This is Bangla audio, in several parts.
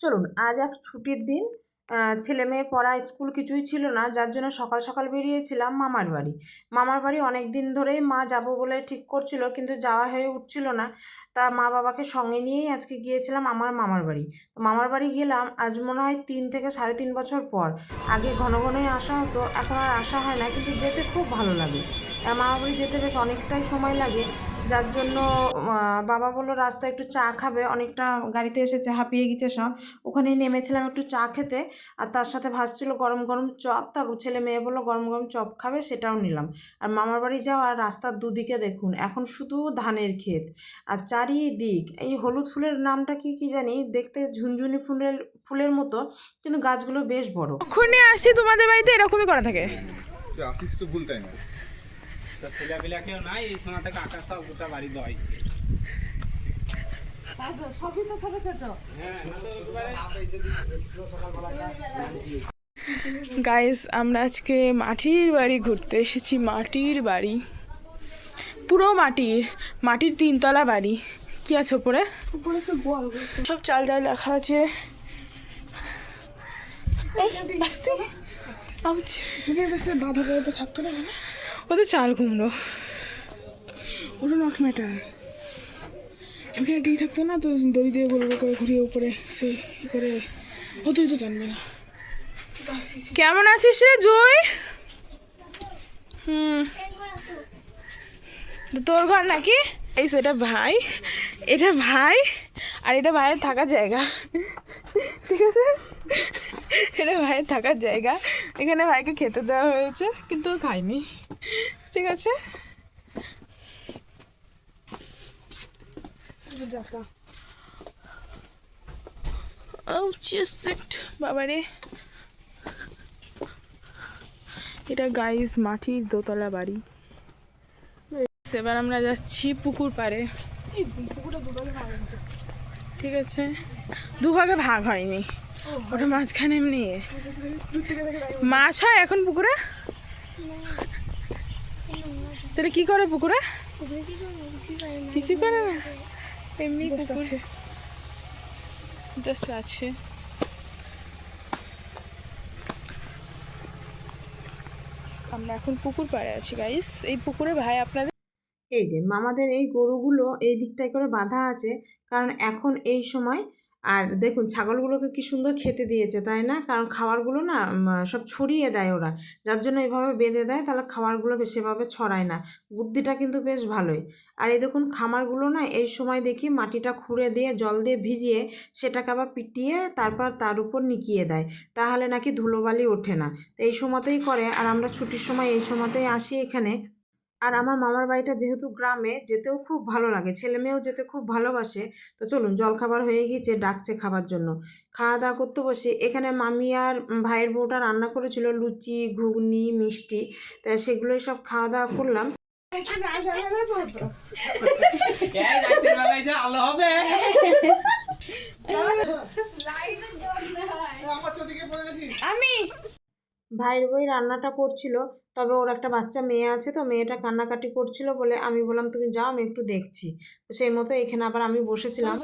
চলুন, আজ এক ছুটির দিন ছেলে মেয়ে পড়া স্কুল কিছুই ছিল না, যার জন্য সকাল সকাল বেরিয়েছিলাম মামার বাড়ি। মামার বাড়ি অনেক দিন ধরেই মা যাব বলে ঠিক করছিল, কিন্তু যাওয়া হয়ে উঠছিল না। তা মা বাবাকে সঙ্গে নিয়েই আজকে গিয়েছিলাম আমার মামার বাড়ি। তো মামার বাড়ি গেলাম আজ মনে হয় তিন থেকে সাড়ে তিন বছর পর। আগে ঘন ঘনই আসা হতো, এখন আর আসা হয় না, কিন্তু যেতে খুব ভালো লাগে। মামার বাড়ি যেতে বেশ অনেকটাই সময় লাগে। যার জন্য বাবা বলল রাস্তায় একটু চা খাবে। অনেকটা গাড়িতে এসেছে হাঁপিয়ে গেছে সব। ওখানেই নেমেছিলাম একটু চা খেতে। আর তার সাথে ভাসছিল গরম গরম চপ। তা ছেলে মেয়ে বলল গরম গরম চপ খাবে সেটাও নিলাম। আর মামার বাড়ি যাওয়ার রাস্তার দুদিকে দেখুন। এখন শুধু ধানের ক্ষেত। আর চারিদিক এই হলুদ ফুলের নামটা কি কি জানি? দেখতে ঝুনঝুনি ফুলের ফুলের মতো কিন্তু গাছগুলো বেশ বড়। যখনই আসি তোমাদের বাড়িতে এরকমই করা থাকে। আসিস তো ভুল টাইমে তো ছেলেপিলাকেও নাই এই সময় থেকে আকাশ সব গোটা বাড়ি দেওয়াইছে গাইস আমরা আজকে মাটির বাড়ি ঘুরতে এসেছি মাটির বাড়ি পুরো মাটির মাটির তিনতলা বাড়ি কি আছে ওপরে সব চাল ডাল রাখা আছে। বাধা থাকতো না ওদের চাল কুমড়ো ওটা নট ম্যাটার এখানে ডি থাকতো না? তো দড়ি দিয়ে গোল করে ঘুরিয়ে উপরে সে ই করে ও তুই তো জানবে না। কেমন আছিস রে জয় হুম। তোর ঘর নাকি? এই সেটা ভাই এটা ভাই আর এটা ভাইয়ের থাকার জায়গা। ঠিক আছে? এটা ভাইয়ের থাকার জায়গা। এখানে ভাইকে খেতে দেওয়া হয়েছে কিন্তু খাইনি ঠিক আছে? বাবারে। এটা গাইস মাটির দোতলা বাড়ি। এবার আমরা যাচ্ছি পুকুর পাড়ে। ঠিক আছে? দুভাগে ভাগ হয়নি। ওটা মাঝখানে এমনি। মাছ হয় এখন পুকুরে? তাহলে কি করে পুকুরে? কিছু করে না। এমনি পুকুর। জাস্ট আছে। আমরা এখন পুকুর পাড়ে আছি গাইস এই পুকুরে ভাই আপনাদের এই যে মামাদের এই গরুগুলো এই দিকটায় করে বাঁধা আছে কারণ এখন এই সময় আর দেখুন, ছাগলগুলোকে কি সুন্দর খেতে দিয়েছে, তাই না? কারণ খাবারগুলো না সব ছড়িয়ে দেয় ওরা। যার জন্য এভাবে বেঁধে দেয়, তাহলে খাবারগুলো সেভাবে ছড়ায় না। বুদ্ধিটা কিন্তু বেশ ভালোই। আর এই দেখুন, খামারগুলো না, এই সময় দেখি মাটিটা খুঁড়ে দিয়ে, জল দিয়ে ভিজিয়ে সেটাকে আবার পিটিয়ে তারপর তার উপর নিকিয়ে দেয়। তাহলে নাকি ধুলোবালি ওঠে না। এই সময়তেই করে। আর আমরা ছুটির সময় এই সময়তেই আসি এখানে। আর আমার মামার বাড়িটা যেহেতু গ্রামে যেতেও খুব ভালো লাগে। ছেলে মেয়েও যেতে খুব ভালোবাসে। তো চলুন জলখাবার হয়ে গিয়েছে ডাকছে খাবার জন্য। খাওয়া দাওয়া করতে বসে এখানে মামি আর ভাইয়ের বউটা রান্না করেছিল লুচি ঘুগনি মিষ্টি। তা সেগুলোই সব খাওয়া দাওয়া করলাম। আমি ভাইয়ের বই রান্নাটা করছিল। তবে ওর একটা বাচ্চা মেয়ে আছে তো মেয়েটা কান্নাকাটি করছিল বলে আমি বললাম তুমি যাও আমি একটু দেখছি। তো সেই মতো এখানে আবার আমি বসেছিলাম।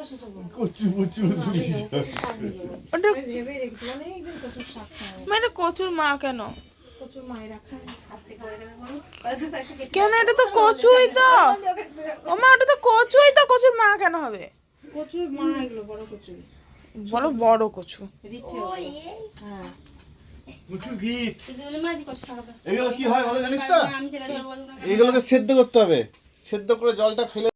মানে কচুর মা কেন? কেন? এটা তো কচুই তো। ও মা ওটা তো কচুই তো। কচুর মা কেন হবে? প্রচুর মা এগুলো বড় কচু বলো বড় কচু। প্রচুর গীত এগুলো কি হয় বলো জানিস তো? এইগুলোকে সেদ্ধ করতে হবে। সেদ্ধ করে জলটা ফেলে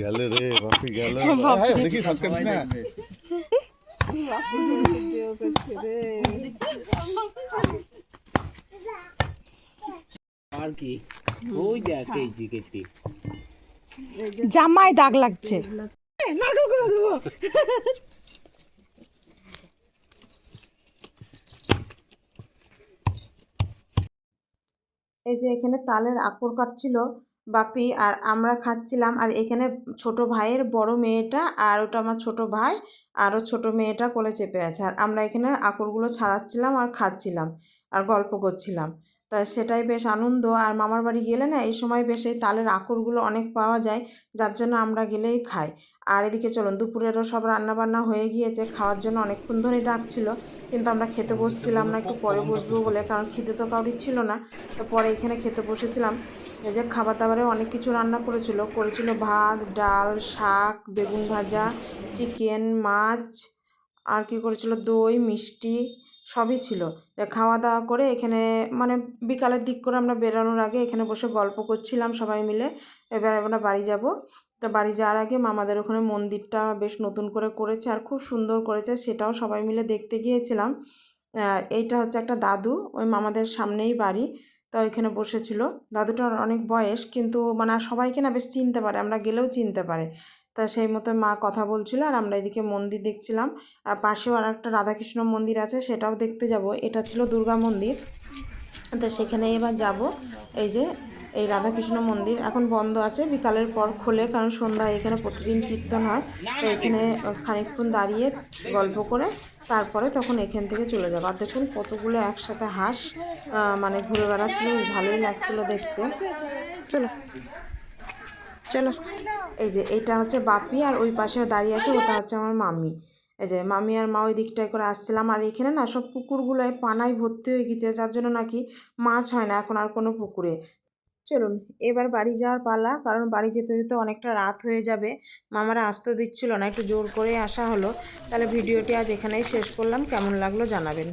গেল রে বাপি গেল। দেখি সাবস্ক্রাইব না। আর কি? ওই দেখ এই জি জামায় দাগ লাগছে। এই যে এখানে তালের আকর কাটছিল বাপি আর আমরা খাচ্ছিলাম আর এখানে ছোট ভাইয়ের বড় মেয়েটা আর ওটা আমার ছোট ভাই আরও ছোট মেয়েটা কোলে চেপে আছে। আর আমরা এখানে আকরগুলো ছাড়াচ্ছিলাম আর খাচ্ছিলাম আর গল্প করছিলাম। তা সেটাই বেশ আনন্দ। আর মামার বাড়ি গেলে না এই সময় বেশ এই তালের আকরগুলো অনেক পাওয়া যায়, যার জন্য আমরা গেলেই খাই। আর এদিকে চলুন, দুপুরেরও সব রান্না বান্না হয়ে গিয়েছে। খাওয়ার জন্য অনেকক্ষণ ধরেই ডাকছিল কিন্তু আমরা খেতে বসছিলাম না, একটু পরে বসবো বলে, কারণ খিদে তো কাউরির ছিল না। তো পরে এখানে খেতে বসেছিলাম। এই যে খাবার দাবারে অনেক কিছু রান্না করেছিল। করেছিল ভাত, ডাল, শাক, বেগুন ভাজা, চিকেন, মাছ, আর কি করেছিল? দই, মিষ্টি, সবই ছিল। খাওয়া দাওয়া করে এখানে মানে বিকালের দিক করে আমরা বেরোনোর আগে এখানে বসে গল্প করছিলাম সবাই মিলে। এবার আমরা বাড়ি যাব। তো বাড়ি যাওয়ার আগে মামাদের ওখানে মন্দিরটা বেশ নতুন করে করেছে আর খুব সুন্দর করেছে সেটাও সবাই মিলে দেখতে গিয়েছিলাম। এইটা হচ্ছে একটা দাদু, ওই মামাদের সামনেই বাড়ি, তো ওইখানে বসেছিল। দাদুটার অনেক বয়স, কিন্তু মানে সবাইকে না বেশ চিনতে পারে, আমরা গেলেও চিনতে পারে। তা সেই মতো মা কথা বলছিল, আর আমরা এদিকে মন্দির দেখছিলাম। আর পাশেও আর একটা রাধাকৃষ্ণ মন্দির আছে, সেটাও দেখতে যাব। এটা ছিল দুর্গা মন্দির। তো সেখানে এবার যাব। এই যে এই রাধাকৃষ্ণ মন্দির এখন বন্ধ আছে, বিকালের পর খোলে, কারণ সন্ধ্যায় এখানে প্রতিদিন কীর্তন হয়। তো এখানে খানিকক্ষণ দাঁড়িয়ে গল্প করে, তারপরে তখন এখান থেকে চলে যাব। আর দেখুন কতগুলো একসাথে হাঁস মানে ঘুরে বেড়াচ্ছিল, ভালোই লাগছিল দেখতে। চলো চলো। এই যে এটা হচ্ছে বাপি, আর ওই পাশে দাঁড়িয়ে আছে, ওটা হচ্ছে আমার মামি। এই যে মামি আর মা ওই দিকটায় করে আসছিলাম, আর এখানে না সব পুকুরগুলোয় পানায় ভর্তি হয়ে গেছে, যার জন্য নাকি মাছ হয় না, এখন আর কোনো পুকুরে। চলুন, এবার বাড়ি যাওয়ার পালা। কারণ বাড়ি যেতে যেতে অনেকটা রাত হয়ে যাবে। মামারা আসতে দিচ্ছিল না, একটু জোর করে আসা হলো। তাহলে ভিডিওটি আজ এখানেই শেষ করলাম। কেমন লাগল জানাবেন।